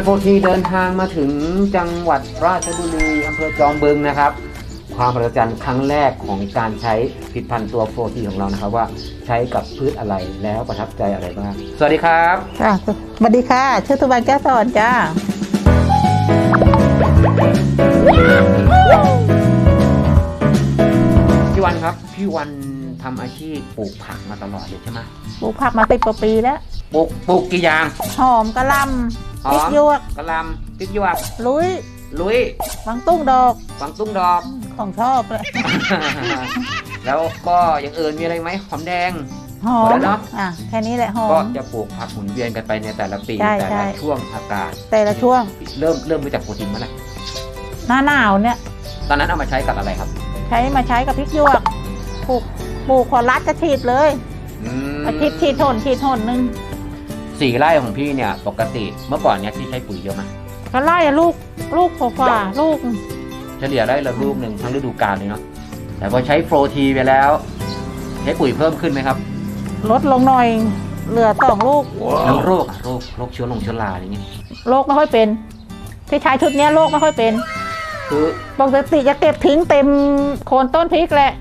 านโฟทีเดินทางมาถึงจังหวัดราชบุรีอำเภอจอมบึงนะครับ ความประจันครั้งแรกของการใช้ผลิดพันธุ์ตัวโฟทีของเรานะครับว่าใช้กับพืชอะไรแล้วประทับใจอะไรบ้างสวัสดีครับค่ะสวัสดีค่ะ ชื่อตุวันแก้วสอนจ้าพี่วันครับพี่วันทำอาชีพปลูกผักมาตลอดเลยใช่ไหมปลูกผักมาสิบกว่าปีแล้ว ปลูกปลูกกี่อย่าง หอมกะหล หำอพริกมหยวกกะหลำพริกหยวกลุยลุยวังตุ้งดอกกวางตุ้งดอก ของชอบเลยแล้วก็อย่างอื่นมีอะไรไหมหอมแดง หอหมดแล้มวเนอะ อะแค่นี้แหละหอก็ม จะปลูกผักหมุนเวียนกันไปในแต่ละปีใช่แต่ใช่ ละช่วงอากาศแต่ละช่วงเริ่มเริ่มรู้จักโปรตีนเมื่อไหร่หน้าหนาวเนี่ย ตอนนั้นเอามาใช้กับอะไรครับใช้มาใช้กับพริกหยวกปลูกปลูกขอรัดก็ฉีดเลยอืมอาทิตย์ฉีดหนฉีดหนหนึ่ง สี่ไร่ของพี่เนี่ย ปกติเมื่อก่อนเนี่ยพี่ใช้ปุ๋ยเยอะไหมก็ไล่อะลูกลูกกว่าๆลูกเฉลี่ยไร่ละลูกหนึ่งทั้งฤดูกาลเลยเนาะแต่พอใช้โฟทีไปแล้ว ใช้ปุ๋ยเพิ่มขึ้นไหมครับ ลดลงหน่อย เหลือสองลูกแล้วโรคอะโรคโรคเชื้อลงเชื้อราอะไรเงี้ยโรคไม่ค่อยเป็น ที่ใช้ชุดเนี้ยโรคไม่ค่อยเป็นคือปกติจะเก็บทิ้งเต็มโคนต้นพริกแหละ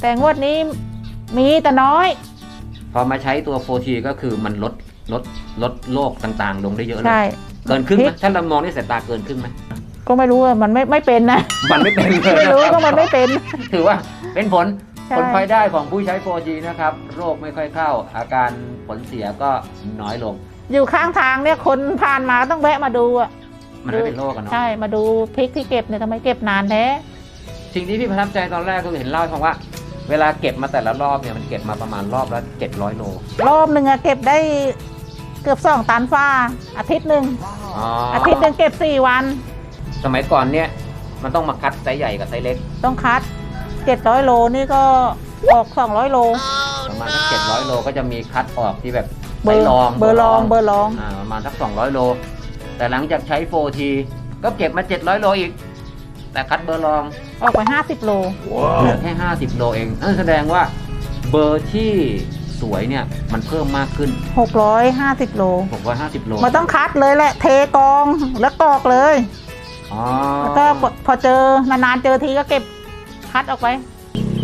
แต่งวดนี้มีแต่น้อย พอมาใช้ตัวโฟทีก็คือมันลด ลดลดโรคต่างๆ ลงได้เยอะเลใช่ยเกินครึ่งไหพมริกถ้าเรามองด้วยสายตาเกินครึ่งไหมก็ไม่รู้ว่ามันไม่ไม่เป็นนะ มันไม่เป็นเลยไม่นะรู้คก็รับมันไม่เป็น ถือว่าเป็นผลใช่ ผลพลอยได้ของผู้ใช้โฟทีนะครับ โรคไม่ค่อยเข้า อาการผลเสียก็น้อยลง อยู่ข้างทางเนี่ยคนผ่านมาก็ต้องแวะมาดูอะมันไม่เป็นโรคกันเนาะ ใช่มาดูพริกที่เก็บเนี่ยทำไมเก็บนานแท้ สิ่งที่พี่ประทับใจตอนแรกก็คือเห็นเล่าให้ฟังว่า เวลาเก็บมาแต่ละรอบเนี่ยมันเก็บมาประมาณรอบละ700 โล รอบหนึ่งอะเก็บได้เกือบสองตันฟ้า อาทิตย์หนึ่งอ๋ออาทิตย์หนึ่งเก็บสี่วัน สมัยก่อนเนี่ยมันต้องมาคัดไซส์ใหญ่กับไซส์เล็ก ต้องคัดเจ็ดร้อยโลนี่ก็ออกสองร้อยโล ประมาณสักเจ็ดร้อยโลก็จะมีคัดออกที่แบบเบไซอส์ร์รองเบอร์ลองเบอร์ลองอ่าประมาณสัก200 โล แต่หลังจากใช้โฟทีก็เก็บมา 700 โลอีก แต่คัดเบอร์รองออกไปห้าสิบโล เหลือแค่ 50 โลเองนั่นแสดงว่าเบอร์ที่สวยเนี่ยมันเพิ่มมากขึ้นหกร้อยห้าสิบโล 650 โลมันต้องคัดเลยแหละ เทกองแล้วกรอกเลยอ๋อแล้วก็พอเจอนานๆเจอทีก็เก็บคัดออกไป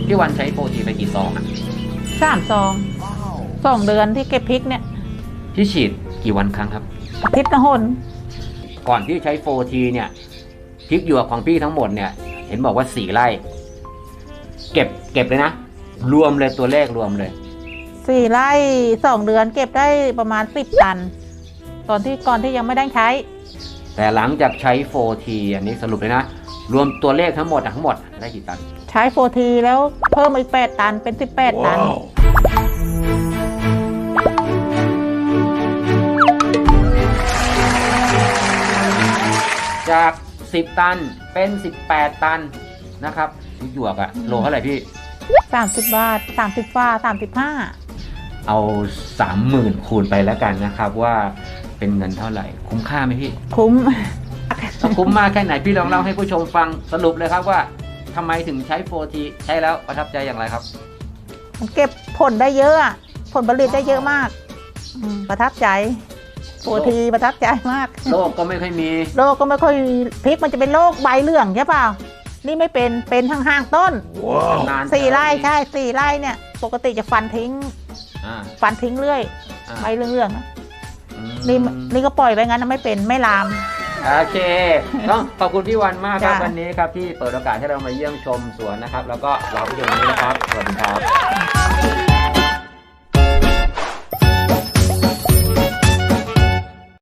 พี่วันใช้โฟทีไปกี่ซองอะสามซองสองเดือนที่เก็บพริกเนี่ยพี่ฉีดกี่วันครั้งครับอาทิตย์ละหนก่อนที่ใช้โฟทีเนี่ย พริกหยวกของพี่ทั้งหมดเนี่ย เห็นบอกว่าสี่ไร่ เก็บเก็บเลยนะ รวมเลยตัวเลขรวมเลย สี่ไร่สองเดือนเก็บได้ประมาณสิบตัน ตอนที่ก่อนที่ยังไม่ได้ใช้ แต่หลังจากใช้โฟทีอันนี้สรุปเลยนะ รวมตัวเลขทั้งหมดอะทั้งหมดได้กี่ตัน ใช้โฟทีแล้วเพิ่มอีกแปดตันเป็นสิบแปดตันจ 10 ตัน เป็น 18 ตันนะครับพริกหยวกอะโลเท่าไหร่พี่ สามสิบบาทสามสิบฟ้าสามสิบห้าเอา 30,000 คูณไปแล้วกันนะครับว่าเป็นเงินเท่าไหร่ คุ้มค่าไหมพี่ คุ้ม ถ้าคุ้มมากแค่ไหนพี่ลองเล่าให้ผู้ชมฟังสรุปเลยครับว่าทำไมถึงใช้โฟทีใช้แล้วประทับใจอย่างไรครับ มันเก็บผลได้เยอะอะผลผลิตได้เยอะมากอืมประทับใจ โฟทีประทับใจมากโลกก็ไม่ค่อยมี โรคก็ไม่ค่อยพริกมันจะเป็นโรคใบเหลืองใช่เปล่า นี่ไม่เป็น เป็นห่างๆต้นนานสี่ไร่ใช่สี่ไร่เนี่ย ปกติจะฟันทิ้งอ่าฟันทิ้งเรื่อยอ่าใบเหลืองๆนะอืมนี่นี่ก็ปล่อยไปงั้นนะไม่เป็นไม่ลามโอเคต้องขอบคุณพี่วันมากครับจ้ะวันนี้ครับที่เปิดโอกาสให้เรามาเยี่ยมชมสวนนะครับ แล้วก็เราผู้ชมวันนี้นะครับ สวัสดีครับ